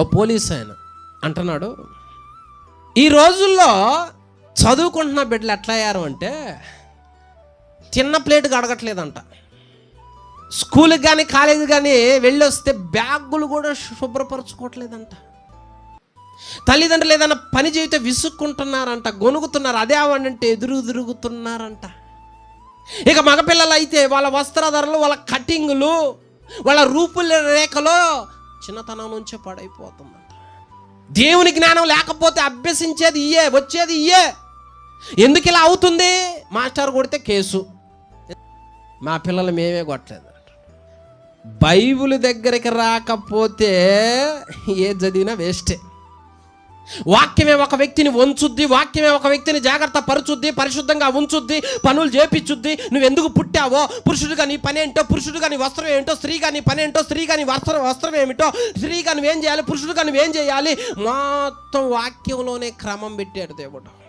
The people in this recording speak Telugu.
ఓ పోలీస్ ఆయన అంటున్నాడు ఈ రోజుల్లో చదువుకుంటున్న బిడ్డలు ఎట్లా అయ్యారు అంటే చిన్న ప్లేట్కి అడగట్లేదంట స్కూల్కి కానీ కాలేజీ కానీ వెళ్ళి వస్తే బ్యాగులు కూడా శుభ్రపరచుకోవట్లేదంట. తల్లిదండ్రులు ఏదైనా పని చేయితే విసుక్కుంటున్నారంట గొనుగుతున్నారు అదే అవంటే ఎదురు తిరుగుతున్నారంట. ఇక మగపిల్లలు అయితే వాళ్ళ వస్త్రధరలు వాళ్ళ కటింగులు వాళ్ళ రూపుల రేఖలో చిన్నతనం నుంచే పడైపోతుందంట. దేవుని జ్ఞానం లేకపోతే అభ్యసించేది ఇయే వచ్చేది ఇయే ఎందుకు ఇలా అవుతుంది? మాస్టర్ కొడితే కేసు. మా పిల్లలు మేమే కొట్టలేదు బైబిల్ దగ్గరికి రాకపోతే ఏ చదివినా వేస్టే. వాక్యమే ఒక వ్యక్తిని వంచుద్ది వాక్యమే ఒక వ్యక్తిని జాగ్రత్త పరుచుద్ది పరిశుద్ధంగా ఉంచుద్ది పనులు చేపించుద్ది. నువ్వు ఎందుకు పుట్టావో? పురుషుడుగా నీ పని ఏంటో? పురుషుడుగా నీ వస్త్రం ఏంటో? స్త్రీగా నీ పని ఏంటో? స్త్రీగా నీ వస్త్రం వస్త్రం ఏమిటో? స్త్రీగా నువ్వేం చేయాలి? పురుషుడుగా నువ్వేం చేయాలి? మొత్తం వాక్యంలోనే క్రమం పెట్టాడు దేవుడు.